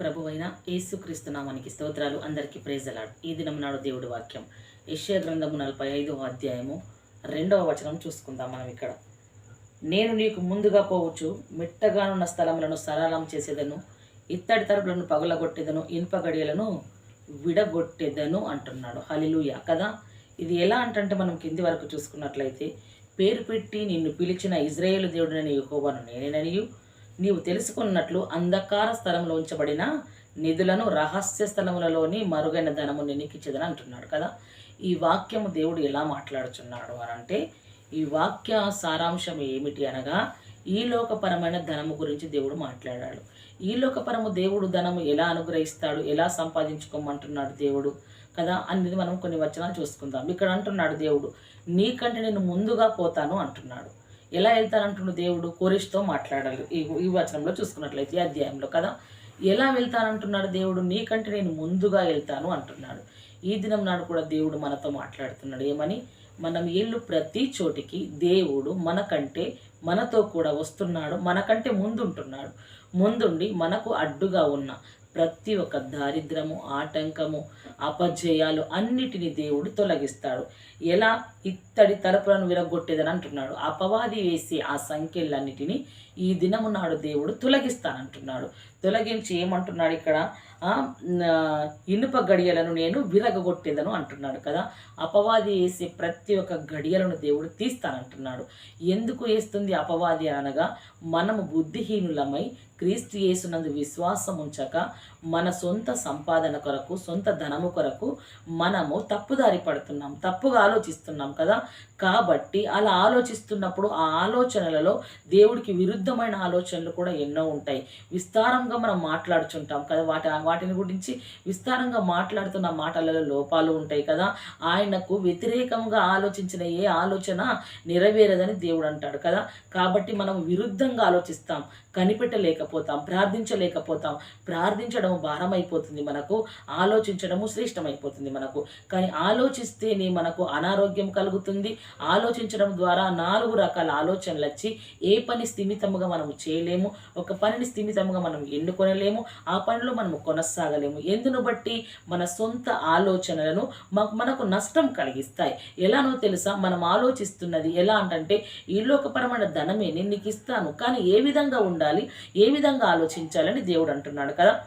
ప్రభు అయిన యేసుక్రీస్తు నామానికి స్తోత్రాలు. అందరికీ ప్రేజలాడ్ ఈ దినం నాడు దేవుడి వాక్యం. యశ్యా గ్రంథము నలభై ఐదవ అధ్యాయము రెండవ వచనం చూసుకుందాం మనం ఇక్కడ. నేను నీకు ముందుగా పోవచ్చు మిట్టగానున్న స్థలములను సరళం చేసేదను ఇత్తడి తరపులను పగలగొట్టేదను ఇనుప గడియలను విడగొట్టేదను అంటున్నాడు. హలిలుయ కదా? ఇది ఎలా అంటంటే మనం కింది వరకు చూసుకున్నట్లయితే పేరు పెట్టి నిన్ను పిలిచిన ఇజ్రాయేలు దేవుడిని యెహోవాను నేనేననియు నీవు తెలుసుకున్నట్లు అంధకార స్థలంలో ఉంచబడిన నిధులను రహస్య స్థలములలోని మరుగైన ధనము నినికిచ్చేదని అంటున్నాడు కదా. ఈ వాక్యము దేవుడు ఎలా మాట్లాడుచున్నాడు అని అంటే ఈ వాక్య సారాంశం ఏమిటి అనగా ఈ లోకపరమైన ధనము గురించి దేవుడు మాట్లాడాడు. ఈ లోకపరము దేవుడు ధనము ఎలా అనుగ్రహిస్తాడు ఎలా సంపాదించుకోమంటున్నాడు దేవుడు కదా అనేది మనం కొన్ని వచనాలు చూసుకుందాం. ఇక్కడ అంటున్నాడు దేవుడు నీకంటే నేను ముందుగా పోతాను అంటున్నాడు. ఎలా వెళ్తానంటున్న దేవుడు? కోరిష్తో మాట్లాడాలి. ఈ ఈ వచనంలో చూసుకున్నట్లయితే ఈ అధ్యాయంలో కదా ఎలా వెళ్తానంటున్నాడు దేవుడు? నీకంటే నేను ముందుగా వెళ్తాను అంటున్నాడు. ఈ దినం నాడు కూడా దేవుడు మనతో మాట్లాడుతున్నాడు. ఏమని? మనం ఏళ్ళు ప్రతి చోటికి దేవుడు మనకంటే మనతో కూడా వస్తున్నాడు మనకంటే ముందుంటున్నాడు. ముందుండి మనకు అడ్డుగా ఉన్న ప్రతి ఒక్క దారిద్రము ఆటంకము అపజయాలు అన్నిటిని దేవుడు తొలగిస్తాడు. ఎలా? ఇత్తడి తలుపులను విరగొట్టేదని అంటున్నాడు. అపవాది వేసి ఆ సంఖ్యలన్నిటినీ ఈ దినము నాడు దేవుడు తొలగిస్తానంటున్నాడు. తొలగించి ఏమంటున్నాడు ఇక్కడ? ఇనుప గడియలను నేను విరగొట్టేదను అంటున్నాడు కదా. అపవాది వేసే ప్రతి ఒక్క గడియలను దేవుడు తీస్తానంటున్నాడు. ఎందుకు వేస్తుంది అపవాది అనగా మనము బుద్ధిహీనులమై క్రీస్తు యేసునందు విశ్వాసం ఉంచక మన సొంత సంపాదన కొరకు సొంత ధనము కొరకు మనము తప్పుదారి పడుతున్నాం తప్పుగా ఆలోచిస్తున్నాం కదా. కాబట్టి అలా ఆలోచిస్తున్నప్పుడు ఆ ఆలోచనలలో దేవుడికి విరుద్ధమైన ఆలోచనలు కూడా ఎన్నో ఉంటాయి. విస్తారంగా మనం మాట్లాడుచుంటాం కదా. వాటి వాటిని గురించి విస్తారంగా మాట్లాడుతున్న మాటలలో లోపాలు ఉంటాయి కదా. ఆయనకు వ్యతిరేకంగా ఆలోచించిన ఏ ఆలోచన నెరవేరదని దేవుడు అంటాడు కదా. కాబట్టి మనం విరుద్ధంగా ఆలోచిస్తాం కనిపెట్టలేకపోతాం ప్రార్థించలేకపోతాం. ప్రార్థించడం భారం అయిపోతుంది మనకు ఆలోచించడము శ్రేష్టమైపోతుంది మనకు. కానీ ఆలోచిస్తేనే మనకు అనారోగ్యం కలుగుతుంది. ఆలోచించడం ద్వారా నాలుగు రకాల ఆలోచనలు వచ్చి ఏ పని స్థిమితముగా మనం చేయలేము ఒక పనిని స్థిమితముగా మనం ఎన్నుకొనలేము ఆ పనిలో మనం కొనసాగలేము. ఎందును బట్టి మన సొంత ఆలోచనలను మనకు నష్టం కలిగిస్తాయి. ఎలానో తెలుసా? మనం ఆలోచిస్తున్నది ఎలా అంటే ఈ లోకపరమైన ధనమే నేను నీకు ఇస్తాను. కానీ ఏ విధంగా ఉండాలి? ఏ విధంగా ఆలోచించాలని దేవుడు అంటున్నాడు కదా?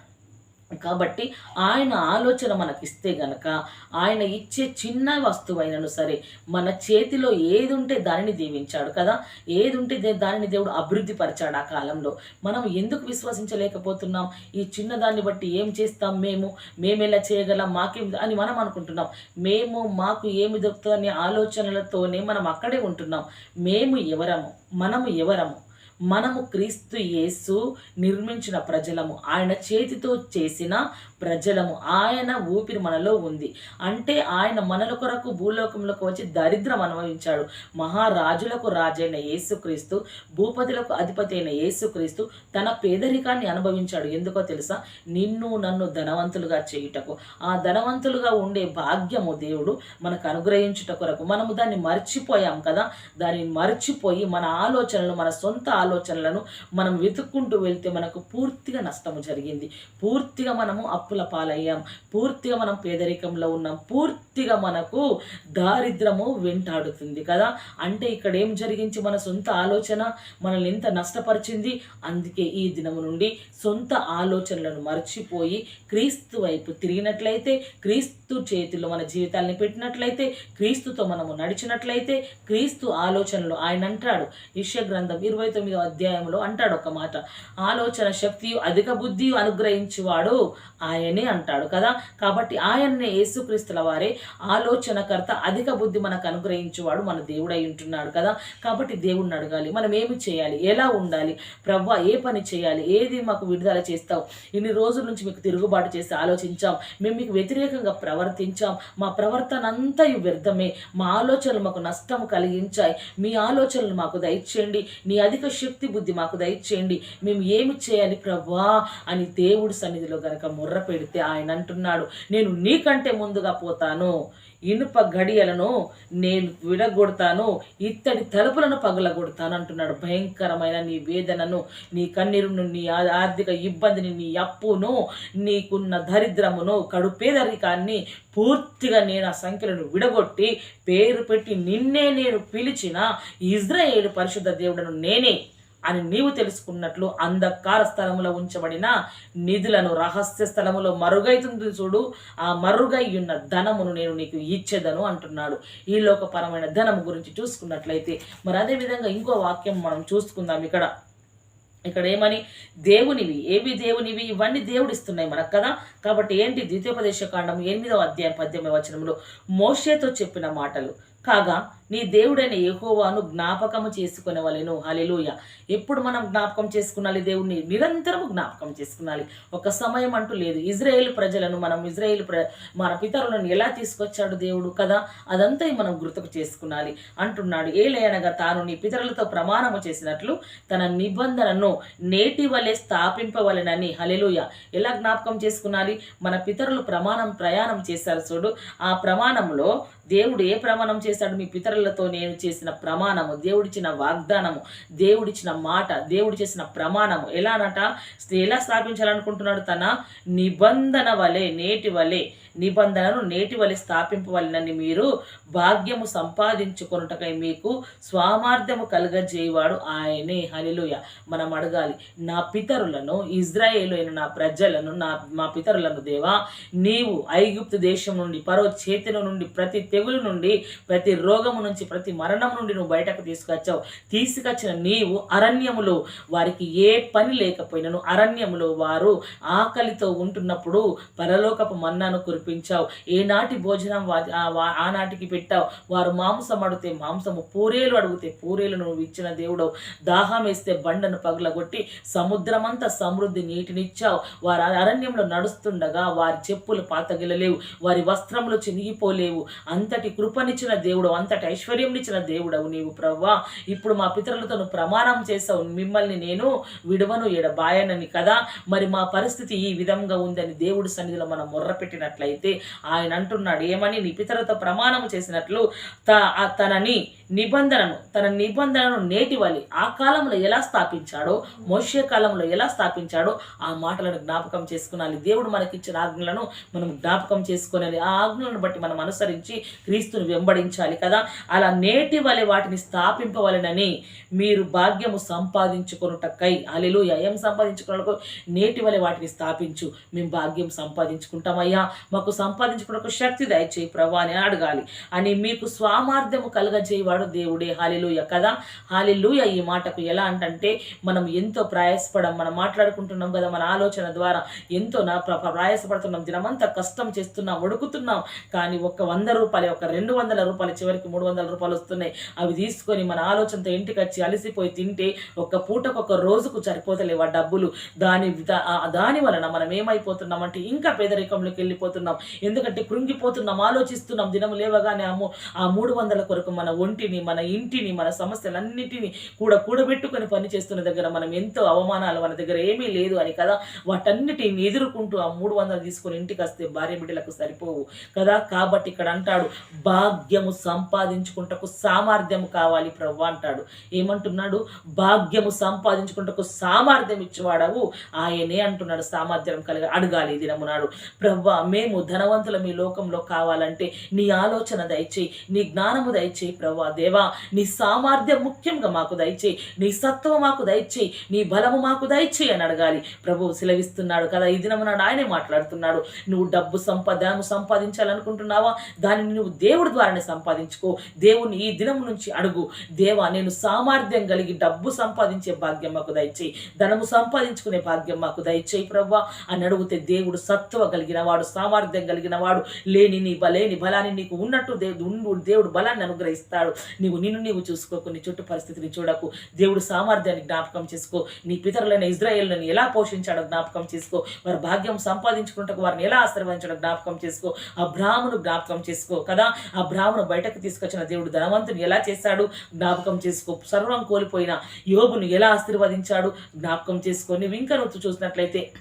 కాబట్టి ఆయన ఆలోచన మనకిస్తే గనక ఆయన ఇచ్చే చిన్న వస్తువైనను సరే మన చేతిలో ఏది ఉంటే దానిని దీవించాడు కదా? ఏది ఉంటే దానిని దేవుడు అభివృద్ధి పరిచాడు ఆ కాలంలో. మనం ఎందుకు విశ్వసించలేకపోతున్నాం? ఈ చిన్నదాన్ని బట్టి ఏం చేస్తాం మేము? మేము ఎలా చేయగలం? మాకేం అని మనం అనుకుంటున్నాం. మేము మాకు ఏమి దొరుకుతుందనే ఆలోచనలతోనే మనం అక్కడే ఉంటున్నాం. మేము ఎవరము? మనము ఎవరము? మనము క్రీస్తు యేసు నిర్మించిన ప్రజలము. ఆయన చేతితో చేసిన ప్రజలము. ఆయన ఊపిరి మనలో ఉంది. అంటే ఆయన మనల కొరకు భూలోకంలోకి వచ్చి దరిద్రం అనుభవించాడు. మహారాజులకు రాజైన యేసుక్రీస్తు భూపతులకు అధిపతి అయిన యేసుక్రీస్తు తన పేదరికాన్ని అనుభవించాడు. ఎందుకో తెలుసా? నిన్ను నన్ను ధనవంతులుగా చేయుటకు. ఆ ధనవంతులుగా ఉండే భాగ్యము దేవుడు మనకు అనుగ్రహించుట కొరకు. మనము దాన్ని మర్చిపోయాం కదా? దాన్ని మర్చిపోయి మన ఆలోచనలు మన సొంత ఆలోచనలను మనం వెతుక్కుంటూ వెళ్తే మనకు పూర్తిగా నష్టము జరిగింది. పూర్తిగా మనము అప్పుల పాలయ్యాం. పూర్తిగా మనం పేదరికంలో ఉన్నాం. పూర్తిగా మనకు దారిద్రము వెంటాడుతుంది కదా. అంటే ఇక్కడ ఏం జరిగించి మన సొంత ఆలోచన మనల్ని ఎంత నష్టపరిచింది? అందుకే ఈ దినము నుండి సొంత ఆలోచనలను మర్చిపోయి క్రీస్తు వైపు తిరిగినట్లయితే క్రీస్తు చేతిలో మన జీవితాల్ని పెట్టినట్లయితే క్రీస్తుతో మనము నడిచినట్లయితే క్రీస్తు ఆలోచనలు ఆయన అంటాడు. విషయ గ్రంథం ఇరవై తొమ్మిది అధ్యాయంలో అంటాడు ఒక మాట. ఆలోచన శక్తి అధిక బుద్ధి అనుగ్రహించువాడు ఆయనే అంటాడు కదా. కాబట్టి ఆయన్నే యేసుక్రీస్తుల వారే ఆలోచనకర్త అధిక బుద్ధి మనకు అనుగ్రహించువాడు మన దేవుడై ఉంటున్నాడు కదా. కాబట్టి దేవుణ్ణి అడగాలి మనం ఏమి చేయాలి ఎలా ఉండాలి ప్రవ్వ ఏ పని చేయాలి ఏది మాకు విడుదల చేస్తావు ఇన్ని రోజుల నుంచి మీకు తిరుగుబాటు చేసి ఆలోచించాం మేము మీకు వ్యతిరేకంగా ప్రవర్తించాం మా ప్రవర్తన అంతా వ్యర్థమే మా ఆలోచనలు మాకు నష్టం కలిగించాయి మీ ఆలోచనలు మాకు దయచేయండి నీ అధిక శక్తి బుద్ధి మాకు దయచేయండి. మేము ఏమి చేయాలి ప్రభా అని దేవుడి సన్నిధిలో గనక ముర్ర పెడితే ఆయన అంటున్నాడు. నేను నీకంటే ముందుగా పోతాను. ఇనుప గడియలను నేను విడగొడతాను. ఇత్తడి తలుపులను పగలగొడతాను అంటున్నాడు. భయంకరమైన నీ వేదనను నీ కన్నీరును నీ ఆర్థిక ఇబ్బందిని నీ అప్పును నీకున్న దరిద్రమును కడుపేదరికాన్ని పూర్తిగా నేను ఆ సంఖ్యలను విడగొట్టి పేరు పెట్టి నిన్నే నేను పిలిచిన ఇజ్రాయేలు పరిశుద్ధ దేవుడను నేనే అని నీవు తెలుసుకున్నట్లు అంధకార స్థలములో ఉంచబడిన నిధులను రహస్య స్థలములో మరుగైతుంది చూడు. ఆ మరుగై ఉన్న ధనమును నేను నీకు ఇచ్చేదను అంటున్నాడు. ఈ లోకపరమైన ధనము గురించి చూసుకున్నట్లయితే మరి అదేవిధంగా ఇంకో వాక్యం మనం చూసుకుందాం ఇక్కడ. ఇక్కడ ఏమని? దేవునివి ఏవి దేవునివి? ఇవన్నీ దేవుడు ఇస్తున్నాయి మనకు కదా. కాబట్టి ఏంటి ద్వితీయోపదేశ కాండం ఎనిమిదవ అధ్యాయం పద్దెనిమిది వచనంలో మోషేతో చెప్పిన మాటలు. కాగా నీ దేవుడైన యెహోవాను జ్ఞాపకము చేసుకునేవలెను. హలెలూయ ఎప్పుడు మనం జ్ఞాపకం చేసుకున్నాలి? దేవుడిని నిరంతరము జ్ఞాపకం చేసుకున్నాలి. ఒక సమయం అంటూ లేదు. ఇజ్రాయేల్ ప్రజలను మనం ఇజ్రాయేల్ ప్ర మన పితరులను ఎలా తీసుకొచ్చాడు దేవుడు కదా? అదంతా మనం గుర్తుకు చేసుకున్నాలి. అంటున్నాడు ఏలయనగా తాను నీ పితరులతో ప్రమాణము చేసినట్లు తన నిబంధనను నేటి వలె స్థాపింపవలెనని. హలెలూయ ఎలా జ్ఞాపకం చేసుకున్నాలి? మన పితరులు ప్రమాణం ప్రయాణం చేశారు చూడు. ఆ ప్రమాణంలో దేవుడు ఏ ప్రమాణం చేశాడు? మీ పితరులు పితరులతో నేను చేసిన ప్రమాణము దేవుడిచ్చిన వాగ్దానము దేవుడిచ్చిన మాట దేవుడు చేసిన ప్రమాణము ఎలానట? ఎలా స్థాపించాలనుకుంటున్నాడు తన? నిబంధన వలె నేటి వలె. నిబంధనను నేటివలి స్థాపింపవలనని మీరు భాగ్యము సంపాదించుకొనుటకై మీకు స్వామార్థము కలగజేయవాడు ఆయనే. హలిలోయ మనం అడగాలి నా పితరులను ఇజ్రాయేలు అయిన నా ప్రజలను నా మా పితరులను దేవా నీవు ఐగుప్తు దేశం నుండి పరో చేతుల నుండి ప్రతి తెగులు నుండి ప్రతి రోగము నుంచి ప్రతి మరణం నుండి నువ్వు బయటకు తీసుకొచ్చావు. తీసుకొచ్చిన నీవు అరణ్యములో వారికి ఏ పని లేకపోయినను అరణ్యములో వారు ఆకలితో ఉంటున్నప్పుడు పరలోకపు మన్నాను కురిపించావు. ఏనాటి భోజనం ఆనాటికి పెట్టావు? వారు మాంసం అడిగితే మాంసము పూరేలు అడిగితే పూరేలు నువ్వు ఇచ్చిన దేవుడవు. దాహం వేస్తే బండను పగలగొట్టి సముద్రమంతా సమృద్ధి నీటినిచ్చావు. వారు అరణ్యంలో నడుస్తుండగా వారి చెప్పులు పాతగిలలేవు. వారి వస్త్రములు చినిగిపోలేవు. అంతటి కృపనిచ్చిన దేవుడు అంతటి ఐశ్వర్యంనిచ్చిన దేవుడవు నీవు ప్రవ్వా. ఇప్పుడు మా పితరులతో నువ్వు ప్రమాణం చేసావు మిమ్మల్ని నేను విడవను ఎడబాయనని కదా. మరి మా పరిస్థితి ఈ విధంగా ఉందని దేవుడి సన్నిధిలో మనం మొర్ర పెట్టినట్లయితే అయితే ఆయన అంటున్నాడు ఏమని నీ ప్రమాణం చేసినట్లు త ఆ తనని నిబంధనను తన నిబంధనను నేటి వలి ఆ కాలంలో ఎలా స్థాపించాడో మోషే కాలంలో ఎలా స్థాపించాడో ఆ మాటలను జ్ఞాపకం చేసుకునాలి. దేవుడు మనకిచ్చిన ఆజ్ఞలను మనం జ్ఞాపకం చేసుకునేది ఆ ఆజ్ఞలను బట్టి మనం అనుసరించి క్రీస్తును వెంబడించాలి కదా. అలా నేటి వలె వాటిని స్థాపింపవలెనని మీరు భాగ్యము సంపాదించుకొనుటకై అలెలు ఏం సంపాదించుకున్నకు నేటి వలె వాటిని స్థాపించు. మేము భాగ్యం సంపాదించుకుంటామయ్యా. మాకు సంపాదించుకున్నకు శక్తి దయచేయి ప్రభా అని అడగాలి. అని మీకు స్వామార్థము కలగజేయవాడు దేవుడే. హాలిలుయ కదా? హాలిలుయ ఈ మాటకు ఎలా అంటే మనం ఎంతో ప్రయాసపడం మనం మాట్లాడుకుంటున్నాం కదా మన ఆలోచన ద్వారా ఎంతో నా ప్ర- ప్రయాసపడుతున్నాం దినమంతా కష్టం చేస్తున్నాం ఒడుకుతున్నాం కానీ ఒక వంద రూపాయలు ఒక రెండు వందల రూపాయలు చివరికి మూడు వందల రూపాయలు వస్తున్నాయి. అవి తీసుకొని మన ఆలోచనతో ఇంటికి వచ్చి అలసిపోయి తింటే ఒక పూటకు ఒక రోజుకు సరిపోతలేవు ఆ డబ్బులు. దాని దాని వలన మనం ఏమైపోతున్నాం అంటే ఇంకా పేదరికంలోకి వెళ్ళిపోతున్నాం. ఎందుకంటే కృంగిపోతున్నాం ఆలోచిస్తున్నాం దినం లేవగానే ఆ మూడు వందల కొరకు మన ఒంటి ఇంటిని మన ఇంటిని మన సమస్యలన్నిటిని కూడా కూడబెట్టుకొని పని చేస్తున్న దగ్గర మనం ఎంతో అవమానాలు మన దగ్గర ఏమీ లేదు అని కదా. వాటన్నిటిని ఎదుర్కొంటూ ఆ మూడు వందలు తీసుకొని ఇంటికి వస్తే భార్య బిడ్డలకు సరిపోవు కదా. కాబట్టి ఇక్కడ అంటాడు భాగ్యము సంపాదించుకుంటకు సామర్థ్యము కావాలి ప్రవ్వ అంటాడు. ఏమంటున్నాడు? భాగ్యము సంపాదించుకుంటకు సామర్థ్యం ఇచ్చేవాడవు ఆయనే అంటున్నాడు. సామర్థ్యం కలిగి అడగాలి దినమునాడు ప్రవ్వ మేము ధనవంతుల మీ లోకంలో కావాలంటే నీ ఆలోచన దయచేయి నీ జ్ఞానము దయచేయి ప్రవ్వా. దేవా నీ సామర్థ్యం ముఖ్యంగా మాకు దయచేయి నీ సత్వం మాకు దయచేయి నీ బలము మాకు దయచేయి అని అడగాలి. ప్రభువు సెలవిస్తున్నాడు కదా ఈ దినమునాడు ఆయనే మాట్లాడుతున్నాడు. నువ్వు డబ్బు సంపాదనము సంపాదించాలనుకుంటున్నావా? దానిని నువ్వు దేవుడి ద్వారానే సంపాదించుకో. దేవుని ఈ దినం నుంచి అడుగు. దేవా నేను సామర్థ్యం కలిగి డబ్బు సంపాదించే భాగ్యం మాకు దయచేయి. ధనము సంపాదించుకునే భాగ్యం మాకు దయచేయి ప్రవ్వా అని అడిగితే దేవుడు సత్వ కలిగిన వాడు సామర్థ్యం కలిగిన వాడు లేని నీ బలేని బలాన్ని నీకు ఉన్నట్టు దేవుడు దేవుడు బలాన్ని అనుగ్రహిస్తాడు. నీవు నిన్ను నీవు చూసుకోకు నీ చుట్టూ పరిస్థితిని చూడకు. దేవుడు సామర్థ్యాన్ని జ్ఞాపకం చేసుకో. నీ పితరులైన ఇజ్రాయేల్ని ఎలా పోషించాడో జ్ఞాపకం చేసుకో. వారి భాగ్యం సంపాదించుకుంటకు వారిని ఎలా ఆశీర్వదించాడో జ్ఞాపకం చేసుకో. ఆ బ్రాహ్మను జ్ఞాపకం చేసుకో కదా? ఆ బ్రాహ్మను బయటకు తీసుకొచ్చిన దేవుడు ధనవంతుని ఎలా చేశాడు? జ్ఞాపకం చేసుకో. సర్వం కోల్పోయిన యోగును ఎలా ఆశీర్వదించాడు? జ్ఞాపకం చేసుకో. నువ్వు ఇంకా నువ్వు చూసినట్లయితే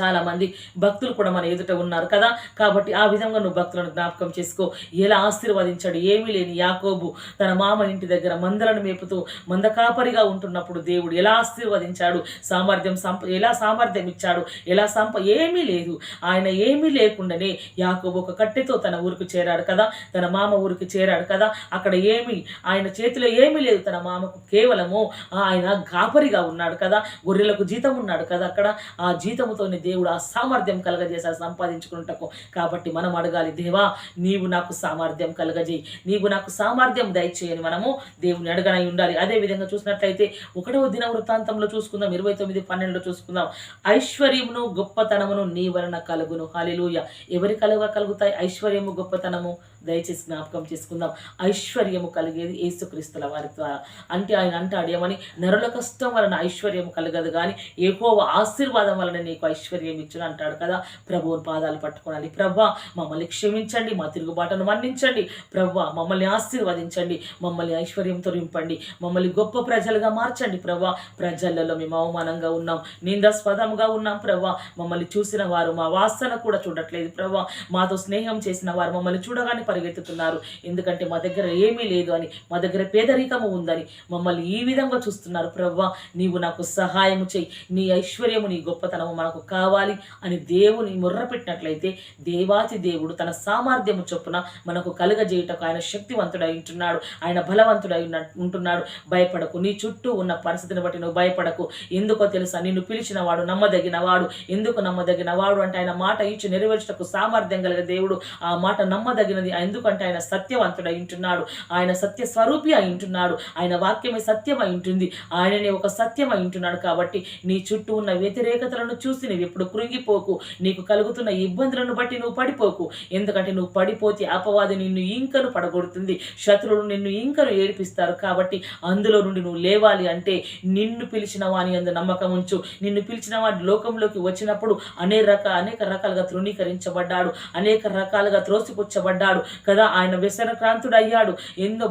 చాలామంది భక్తులు కూడా మన ఎదుట ఉన్నారు కదా. కాబట్టి ఆ విధంగా నువ్వు భక్తులను జ్ఞాపకం చేసుకో. ఎలా ఆశీర్వదించాడు ఏమీ లేని యాకోబు తన మామ ఇంటి దగ్గర మందలను మేపుతూ మందకాపరిగా ఉంటున్నప్పుడు దేవుడు ఎలా ఆశీర్వదించాడు? సామర్థ్యం సంప ఎలా సామర్థ్యం ఇచ్చాడు? ఎలా సంప ఏమీ లేదు. ఆయన ఏమీ లేకుండానే యాకోబు ఒక కట్టెతో తన ఊరికి చేరాడు కదా. తన మామ ఊరికి చేరాడు కదా. అక్కడ ఏమి ఆయన చేతిలో ఏమీ లేదు. తన మామకు కేవలము ఆయన కాపరిగా ఉన్నాడు కదా. గొర్రెలకు జీతం ఉన్నాడు కదా అక్కడ. ఆ జీతముతోనే దేవుడు ఆ సామర్థ్యం కలగజేశాడు సంపాదించుకున్నటకు. కాబట్టి మనం అడగాలి దేవా నీవు నాకు సామర్థ్యం కలగజేయి. నీవు నాకు సామర్థ్యం దయచేయని మనము దేవుని అడగనై ఉండాలి. అదే విధంగా చూసినట్లయితే ఒకటవ దిన వృత్తాంతంలో చూసుకుందాం ఇరవై తొమ్మిది పన్నెండులో చూసుకుందాం. ఐశ్వర్యమును గొప్పతనమును నీ వలన కలుగును. హాలిలూయ ఎవరి కలుగ కలుగుతాయి? ఐశ్వర్యము గొప్పతనము? దయచేసి జ్ఞాపకం చేసుకుందాం. ఐశ్వర్యము కలిగేది యేసుక్రీస్తుల వారి ద్వారా. అంటే ఆయన అంటాడు ఏమని? నరుల కష్టం వలన ఐశ్వర్యం కలగదు కానీ ఎక్కువ ఆశీర్వాదం వలన నీకు ఐశ్వర్యం ఇచ్చును అంటాడు కదా. ప్రభువుని పాదాలు పట్టుకోవాలి ప్రభా మమ్మల్ని క్షమించండి మా తిరుగుబాటును మన్నించండి. ప్రభా మమ్మల్ని ఆశీర్వదించండి. మమ్మల్ని ఐశ్వర్యంతో నింపండి మమ్మల్ని గొప్ప ప్రజలుగా మార్చండి ప్రభా. ప్రజలలో మేము అవమానంగా ఉన్నాం. నిందాస్పదంగా ఉన్నాం ప్రభా. మమ్మల్ని చూసిన వారు మా వాసన కూడా చూడట్లేదు ప్రభా. మాతో స్నేహం చేసిన వారు మమ్మల్ని చూడగానే పరిగెత్తుతున్నారు. ఎందుకంటే మా దగ్గర ఏమీ లేదు అని మా దగ్గర పేదరికము ఉందని మమ్మల్ని ఈ విధంగా చూస్తున్నారు ప్రవ్వా. నీవు నాకు సహాయము చేయి. నీ ఐశ్వర్యము నీ గొప్పతనము మనకు కావాలి అని దేవుని ముర్రపెట్టినట్లయితే దేవాతి దేవుడు తన సామర్థ్యము చొప్పున మనకు కలుగజేయటకు ఆయన శక్తివంతుడై ఉంటున్నాడు. ఆయన బలవంతుడై ఉంటున్నాడు. భయపడకు. నీ చుట్టూ ఉన్న పరిస్థితిని బట్టి నువ్వు భయపడకు. ఎందుకో తెలుసా? నిన్ను పిలిచిన వాడు నమ్మదగిన వాడు ఎందుకు నమ్మదగిన వాడు అంటే ఆయన మాట ఇచ్చి నెరవేర్చుటకు సామర్థ్యం కలిగిన దేవుడు. ఆ మాట నమ్మదగినది ఎందుకంటే ఆయన సత్యవంతుడై ఉంటున్నాడు. ఆయన సత్య స్వరూపి అయి ఉంటున్నాడు. ఆయన వాక్యమే సత్యమై ఉంటుంది. ఆయననే ఒక సత్యమై ఉంటున్నాడు కాబట్టి నీ చుట్టూ ఉన్న వ్యతిరేకతలను చూసి నువ్వు ఎప్పుడు కృంగిపోకు. నీకు కలుగుతున్న ఇబ్బందులను బట్టి నువ్వు పడిపోకు. ఎందుకంటే నువ్వు పడిపోతే అపవాది నిన్ను ఇంకను పడగొడుతుంది. శత్రువులు నిన్ను ఇంకను ఏడిపిస్తారు కాబట్టి అందులో నుండి నువ్వు లేవాలి అంటే నిన్ను పిలిచిన వాని అందు నమ్మకం ఉంచు. నిన్ను పిలిచిన వాడు లోకంలోకి వచ్చినప్పుడు అనేక రక అనేక రకాలుగా తృణీకరించబడ్డాడు. అనేక రకాలుగా త్రోసిపుచ్చబడ్డాడు. కదా? ఆయన వ్యసనక్రాంతుడు అయ్యాడు ఎన్నో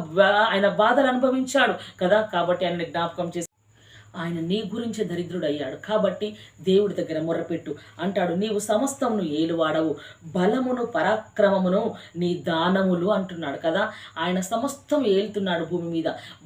ఆయన బాధలు అనుభవించాడు కదా? కాబట్టి ఆయన జ్ఞాపకం చేసి ఆయన నీ గురించే దరిద్రుడయ్యాడు. కాబట్టి దేవుడి దగ్గర మొర్రపెట్టు. అంటాడు నీవు సమస్తమును ఏలువాడవు. బలమును పరాక్రమమును నీ దానములు అంటున్నాడు కదా. ఆయన సమస్తం ఏలుతున్నాడు భూమి మీద.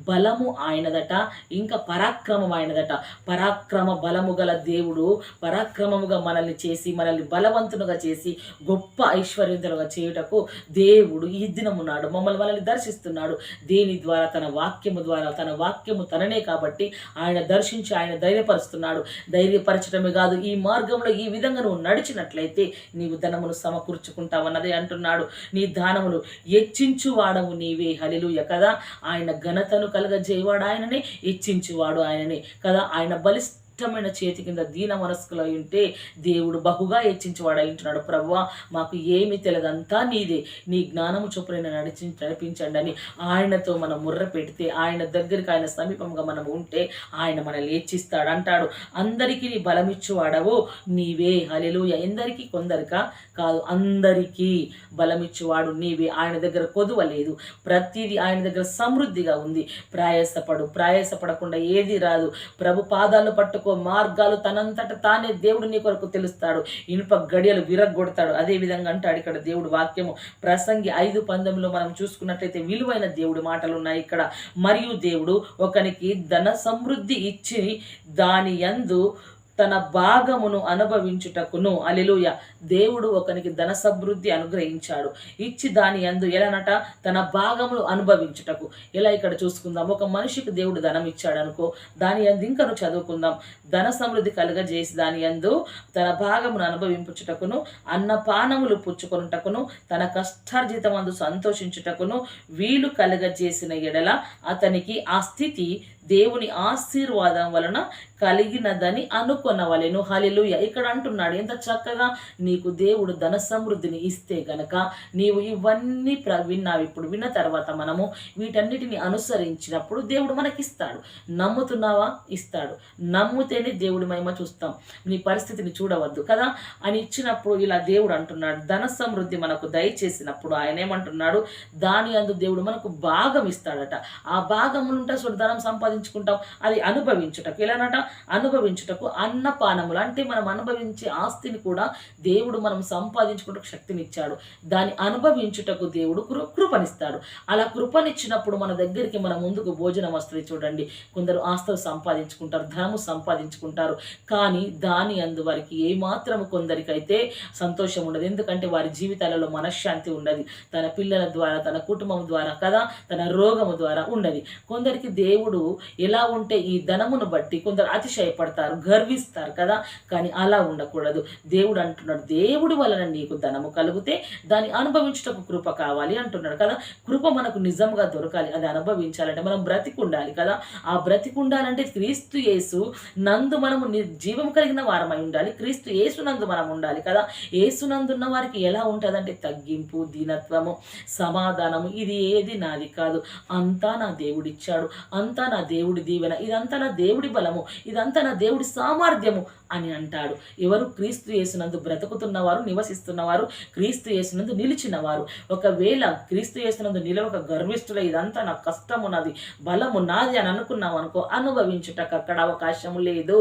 బలము ఆయనదట ఇంకా పరాక్రమం ఆయనదట. పరాక్రమ బలము గల దేవుడు పరాక్రమముగా మనల్ని చేసి మనల్ని బలవంతునుగా చేసి గొప్ప ఐశ్వర్యంతులుగా చేయుటకు దేవుడు ఈ దినమున్నాడు మమ్మల్ని మనల్ని దర్శిస్తున్నాడు. దేని ద్వారా? తన వాక్యము ద్వారా. తన వాక్యము తననే కాబట్టి ఆయన దర్శించి ఆయన ధైర్యపరుస్తున్నాడు. ధైర్యపరచడమే కాదు ఈ మార్గంలో ఈ విధంగా నువ్వు నడిచినట్లయితే నీవు ధనమును సమకూర్చుకుంటావన్నదే అంటున్నాడు. నీ దానములు హెచ్చించువాడము నీవే. హలిలుయ కదా ఆయన ఘనతను కలగజేయవాడు ఆయననే హెచ్చించువాడు ఆయననే కదా. ఆయన బలి ఇష్టమైన చేతి కింద దీన మనస్కులు అయి ఉంటే దేవుడు బహుగా హెచ్చించేవాడు ఉంటున్నాడు. ప్రభువా మాకు ఏమి తెలియదంతా నీదే. నీ జ్ఞానము చొప్పున నడిచి నడిపించండి అని ఆయనతో మనం ముర్ర పెడితే ఆయన దగ్గరికి ఆయన సమీపంగా మనం ఉంటే ఆయన మనల్ని హెచ్చిస్తాడు అంటాడు అందరికీ నీ బలమిచ్చువాడవు నీవే. హలెలుయ ఎందరికీ? కొందరిక? కాదు అందరికీ బలమిచ్చువాడు నీవే. ఆయన దగ్గర కొదువ లేదు. ప్రతిదీ ఆయన దగ్గర సమృద్ధిగా ఉంది. ప్రయాసపడు. ప్రయాసపడకుండా ఏది రాదు. ప్రభు పాదాలు పట్టుకో మార్గాలు తనంతట తానే దేవుడు నీ కొరకు తెలుస్తాడు. ఇనుప గడియలు విరగొడతాడు అదే విధంగా అంటాడు ఇక్కడ దేవుడు వాక్యము. ప్రసంగి ఐదు పందెంలో మనం చూసుకున్నట్లయితే విలువైన దేవుడు మాటలు ఉన్నాయి ఇక్కడ. మరియు దేవుడు ఒకనికి ధన సమృద్ధి ఇచ్చి దాని యందు తన భాగమును అనుభవించుటకును. అలెలుయ దేవుడు ఒకనికి ధన సమృద్ధి అనుగ్రహించాడు. ఇచ్చి దాని అందు ఎలానట? తన భాగమును అనుభవించుటకు. ఎలా ఇక్కడ చూసుకుందాం? ఒక మనిషికి దేవుడు ధనం ఇచ్చాడు అనుకో దాని అందు ఇంకను చదువుకుందాం. ధన సమృద్ధి కలుగజేసి దాని అందు తన భాగమును అనుభవించుటకును అన్నపానములు పుచ్చుకొనుటకును తన కష్టార్జితమందు సంతోషించుటకును వీలు కలుగజేసిన ఎడల అతనికి ఆ స్థితి దేవుని ఆశీర్వాదం వలన కలిగినదని అనుకొనవలెను. హలిలుయ ఇక్కడ అంటున్నాడు ఎంత చక్కగా నీకు దేవుడు ధన సమృద్ధిని ఇస్తే గనక నీవు ఇవన్నీ ప్ర విన్నావు. ఇప్పుడు విన్న తర్వాత మనము వీటన్నిటిని అనుసరించినప్పుడు దేవుడు మనకిస్తాడు. నమ్ముతున్నావా? ఇస్తాడు. నమ్ముతేనే దేవుడి మహిమ చూస్తాం. నీ పరిస్థితిని చూడవద్దు కదా? అని ఇచ్చినప్పుడు ఇలా దేవుడు అంటున్నాడు ధన సమృద్ధి మనకు దయచేసినప్పుడు ఆయన ఏమంటున్నాడు దాని అందు దేవుడు మనకు భాగం ఇస్తాడట. ఆ భాగములుంటే ఉంటే చూడు ధనం సంపాద సంపాదించుకుంటాం. అది అనుభవించుటకు. ఎలానట? అనుభవించుటకు అన్నపానములు. అంటే మనం అనుభవించే ఆస్తిని కూడా దేవుడు మనం సంపాదించుకుంటకు శక్తినిచ్చాడు. దాన్ని అనుభవించుటకు దేవుడు కృ కృపనిస్తాడు. అలా కృపనిచ్చినప్పుడు మన దగ్గరికి మన ముందుకు భోజనం వస్తుంది చూడండి. కొందరు ఆస్తులు సంపాదించుకుంటారు ధనము సంపాదించుకుంటారు. కానీ దాని అందు వారికి ఏమాత్రం కొందరికైతే సంతోషం ఉండదు. ఎందుకంటే వారి జీవితాలలో మనశ్శాంతి ఉండదు. తన పిల్లల ద్వారా తన కుటుంబం ద్వారా కదా తన రోగము ద్వారా ఉండదు. కొందరికి దేవుడు ఎలా ఉంటే ఈ ధనమును బట్టి కొందరు అతిశయపడతారు గర్విస్తారు కదా? కానీ అలా ఉండకూడదు. దేవుడు అంటున్నాడు దేవుడి వలన నీకు ధనము కలిగితే దాన్ని అనుభవించుటకు కృప కావాలి అంటున్నాడు కదా? కృప మనకు నిజంగా దొరకాలి అది అనుభవించాలంటే మనం బ్రతికి ఉండాలి కదా? ఆ బ్రతికి ఉండాలంటే క్రీస్తు యేసు నందు మనము జీవం కలిగిన వారమై ఉండాలి. క్రీస్తు యేసు నందు మనం ఉండాలి కదా? యేసు నందు ఉన్న వారికి ఎలా ఉంటుందంటే తగ్గింపు దీనత్వము సమాధానము ఇది ఏది నాది కాదు. అంతా నా దేవుడిచ్చాడు అంతా నా దేవుడి దీవెన ఇదంతా నా దేవుడి బలము ఇదంతా నా దేవుడి సామర్థ్యము అని అంటాడు. ఎవరు క్రీస్తు యేసునందు బ్రతుకుతున్నవారు నివసిస్తున్నవారు క్రీస్తు యేసునందు నిలిచినవారు. ఒకవేళ క్రీస్తు యేసునందు నిలవక గర్విష్ఠుల ఇదంతా నా కష్టము నాది బలము నాది అని అనుకున్నావు అనుకో అనుభవించుటకు అక్కడ అవకాశము లేదు.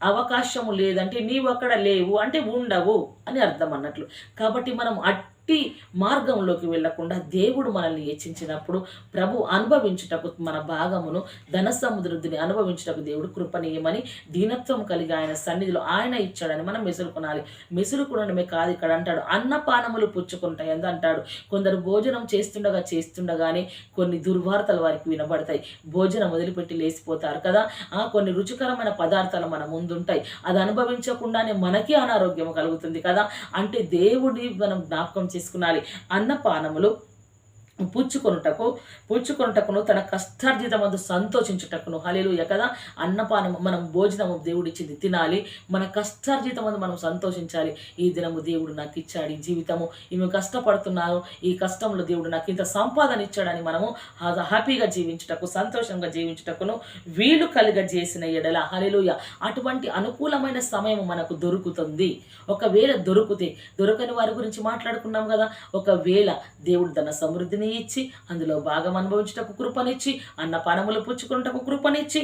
అవకాశము లేదంటే నీవు అక్కడ లేవు అంటే ఉండవు అని అర్థం అన్నట్లు. కాబట్టి మనం అట్టి మార్గంలోకి వెళ్ళకుండా దేవుడు మనల్ని హెచ్చించినప్పుడు ప్రభు అనుభవించుటకు మన భాగమును ధన సముద్రుద్ధిని అనుభవించుటకు దేవుడు కృపనీయమని దీనత్వం కలిగి ఆయన సన్నిధిలో ఆయన ఇచ్చాడని మనం మెసులుకొనాలి మెసులుకొనడమే కాదు ఇక్కడ అంటాడు అన్నపానములు పుచ్చుకుంటాయి ఎందు అంటాడు. కొందరు భోజనం చేస్తుండగా చేస్తుండగానే కొన్ని దుర్వార్తలు వారికి వినబడతాయి. భోజనం వదిలిపెట్టి లేచిపోతారు కదా ఆ కొన్ని రుచికరమైన పదార్థాలు మన ముందుంటాయి. అది అనుభవించకుండానే మనకి అనారోగ్యం కలుగుతుంది కదా. అంటే దేవుడి మనం జ్ఞాపకం చేసుకునాలి. అన్నపానములు పుచ్చుకొనుటకు పుచ్చుకొనుటకును తన కష్టార్జితమందు సంతోషించుటకును. హలేలుయ కదా? అన్నపానము మనం భోజనము దేవుడిచ్చింది తినాలి. మన కష్టార్జితమందు మనం సంతోషించాలి. ఈ దినము దేవుడు నాకు ఇచ్చాడు ఈ జీవితము. ఈమె కష్టపడుతున్నాను. ఈ కష్టంలో దేవుడు నాకు ఇంత సంపాదన ఇచ్చాడని మనము హ్యాపీగా జీవించుటకు సంతోషంగా జీవించుటకును వీలు కలిగజేసిన ఎడల. హలేలుయ అటువంటి అనుకూలమైన సమయం మనకు దొరుకుతుంది. ఒకవేళ దొరికితే దొరకని వారి గురించి మాట్లాడుకున్నాం కదా? ఒకవేళ దేవుడు తన సమృద్ధిని ఇచ్చి అందులో భాగం అనుభవించటకు కృపనిచ్చి అన్న పనములు పుచ్చుకున్నటకు కృపనిచ్చి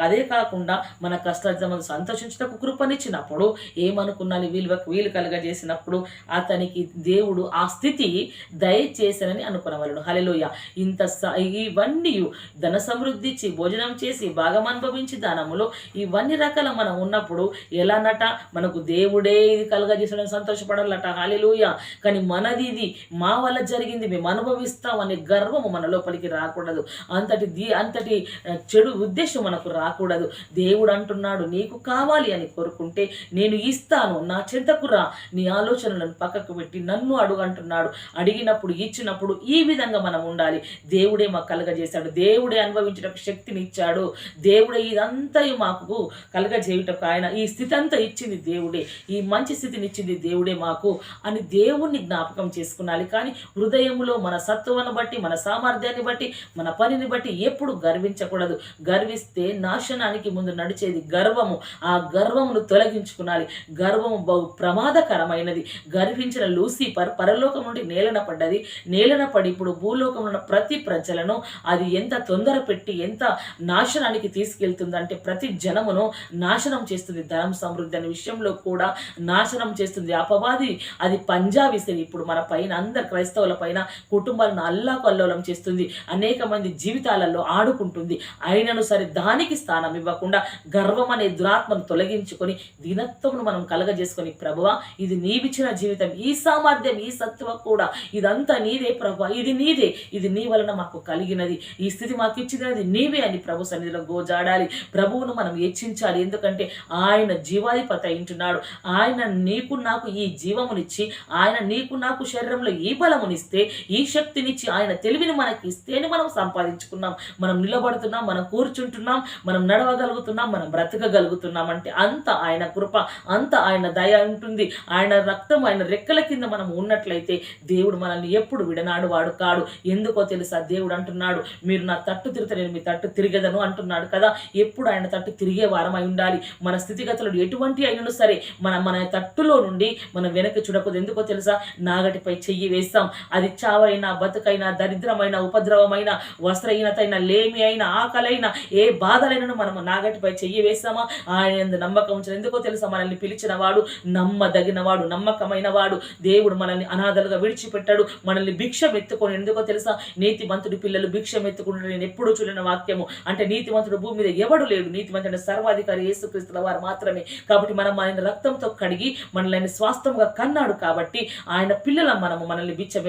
అదే కాకుండా మన కష్టార్జితం సంతోషించటకు కృపనిచ్చినప్పుడు ఏమనుకున్నాను వీలు వీలు కలగజేసినప్పుడు అతనికి దేవుడు ఆ స్థితి దయచేసనని అనుకునవలను. హలెలోయ ఇంత ఇవన్నీ ధన సమృద్ధి ఇచ్చి భోజనం చేసి భాగం అనుభవించి దానములో ఇవన్నీ రకాల మనం ఉన్నప్పుడు ఎలానట? మనకు దేవుడే ఇది కలగజేసడని సంతోషపడాలట. హాలిలోయ కానీ మనది ఇది మా వల్ల జరిగింది మేము అనుభవిస్తాం. అనే గర్వము మన లోపలికి రాకూడదు. అంతటి దీ అంతటి చెడు ఉద్దేశం మనకు రాకూడదు. దేవుడు అంటున్నాడు నీకు కావాలి అని కోరుకుంటే నేను ఇస్తాను. నా చెంతకు రా. నీ ఆలోచనలను పక్కకు పెట్టి నన్ను అడుగు అంటున్నాడు. అడిగినప్పుడు ఇచ్చినప్పుడు ఈ విధంగా మనం ఉండాలి. దేవుడే మాకు కలగజేశాడు. దేవుడే అనుభవించడానికి శక్తిని ఇచ్చాడు. దేవుడే ఇదంతా మాకు కలగజేయుటకు ఆయన ఈ స్థితి అంతా ఇచ్చింది దేవుడే. ఈ మంచి స్థితిని ఇచ్చింది దేవుడే మాకు అని దేవుణ్ణి జ్ఞాపకం చేసుకున్నాలి. కానీ హృదయంలో మన సత్ సత్తువను బట్టి మన సామర్థ్యాన్ని బట్టి మన పనిని బట్టి ఎప్పుడు గర్వించకూడదు. గర్విస్తే నాశనానికి ముందు నడిచేది గర్వము. ఆ గర్వమును తొలగించుకునాలి. గర్వము బహు ప్రమాదకరమైనది. గర్వించిన లూసిఫర్ పరలోకం నుండి నేలన పడ్డది. నేలన పడి ఇప్పుడు భూలోకంలో ఉన్న ప్రతి ప్రజలను అది ఎంత తొందర పెట్టి ఎంత నాశనానికి తీసుకెళ్తుందంటే ప్రతి జనమును నాశనం చేస్తుంది ధనం సమృద్ధి అనే విషయంలో కూడా నాశనం చేస్తుంది. అపవాది అది పంజా విసిరి ఇప్పుడు మన పైన అందరు క్రైస్తవుల పైన కుటుంబాల అల్లా కల్లోలం చేస్తుంది. అనేక మంది జీవితాలలో ఆడుకుంటుంది. అయినను సరే దానికి స్థానం ఇవ్వకుండా గర్వం అనే దురాత్మను తొలగించుకొని దీనత్వమును మనం కలగజేసుకొని ప్రభువ ఇది నీవిచ్చిన జీవితం ఈ సామర్థ్యం ఈ సత్వం కూడా ఇదంతా నీదే ప్రభు ఇది నీదే ఇది నీ వలన మాకు కలిగినది. ఈ స్థితి మాకు ఇచ్చినది నీవే అని ప్రభు సన్నిధిలో గోజాడాలి. ప్రభువును మనం హెచ్చించాలి. ఎందుకంటే ఆయన జీవాధిపతి అయింటున్నాడు ఆయన నీకు నాకు ఈ జీవమునిచ్చి ఆయన నీకు నాకు శరీరంలో ఈ బలమునిస్తే ఈ శక్తినిచ్చి ఆయన తెలివిని మనకి ఇస్తేనే మనం సంపాదించుకున్నాం. మనం నిలబడుతున్నాం మనం కూర్చుంటున్నాం మనం నడవగలుగుతున్నాం మనం బ్రతకగలుగుతున్నాం. అంటే అంత ఆయన కృప అంత ఆయన దయ ఉంటుంది. ఆయన రక్తం ఆయన రెక్కల కింద మనం ఉన్నట్లయితే దేవుడు మనల్ని ఎప్పుడు విడనాడు వాడు కాడు. ఎందుకో తెలుసా? దేవుడు అంటున్నాడు మీరు నా తట్టు తిరిగితే నేను మీ తట్టు తిరిగేదను అంటున్నాడు కదా. ఎప్పుడు ఆయన తట్టు తిరిగే వారం అయి ఉండాలి. మన స్థితిగతులు ఎటువంటి అయినను సరే మన మన తట్టులో నుండి మనం వెనక్కి చూడకూడదు. ఎందుకో తెలుసా? నాగటిపై చెయ్యి వేస్తాం. అది చావైనా బతి బతుకైనా దరిద్రమైన ఉపద్రవమైన వస్త్రహీనత అయిన లేమి అయిన ఆకలైన ఏ బాధలైనను మనము నాగటిపై చెయ్యి వేస్తామా? ఆయన నమ్మకం ఉంచిన ఎందుకో తెలుసా? మనల్ని పిలిచిన వాడు నమ్మదగిన వాడు నమ్మకమైన వాడు దేవుడు మనల్ని అనాథలుగా విడిచిపెట్టాడు. మనల్ని భిక్షం ఎత్తుకొని ఎందుకో తెలుసా? నీతిమంతుడి పిల్లలు భిక్షం ఎత్తుకుంటారు నేను ఎప్పుడూ చూడని వాక్యము. అంటే నీతిమంతుడు భూమి మీద ఎవడు లేడు? నీతిమంతుడు సర్వాధికారి యేసుక్రీస్తుల వారు మాత్రమే. కాబట్టి మనం ఆయన రక్తంతో కడిగి మనల్ని స్వాస్థంగా కన్నాడు కాబట్టి ఆయన పిల్లల మనము. మనల్ని బిచ్చం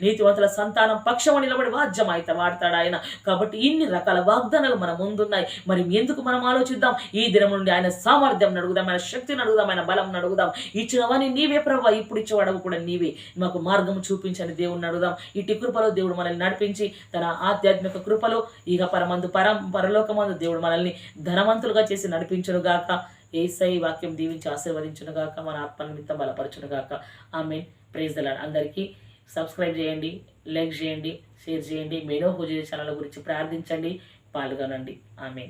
నీతివంతుడు నీతివంతుల సంతానం పక్షము నిలబడి వాద్యం అయితే వాడతాడు ఆయన కాబట్టి ఇన్ని రకాల వాగ్దానాలు మన ముందున్నాయి. మరి ఎందుకు మనం ఆలోచిద్దాం? ఈ దినం నుండి ఆయన సామర్థ్యం అడుగుదాం ఆయన శక్తిని అడుగుదాం ఆయన బలం అడుగుదాం ఇచ్చినవని నీవే ప్రభావ ఇప్పుడు ఇచ్చేవాడవు కూడా నీవే. మాకు మార్గం చూపించని దేవుడిని అడుగుదాం. ఇటు కృపలో దేవుడు మనల్ని నడిపించి తన ఆధ్యాత్మిక కృపలో ఇక పరమందు పరం పరలోకమందు దేవుడు మనల్ని ధనవంతులుగా చేసి నడిపించును గాక. ఏసై వాక్యం దీవించి ఆశీర్వదించును గాక. మన ఆత్మ నిమిత్తం బలపరచును గాక. ఆమె ప్రైజ్ అందరికీ సబ్స్క్రైబ్ చేయండి లైక్ చేయండి షేర్ చేయండి. మేనో పూజ ఛానల్ గురించి ప్రార్థించండి పాల్గొనండి. ఆమె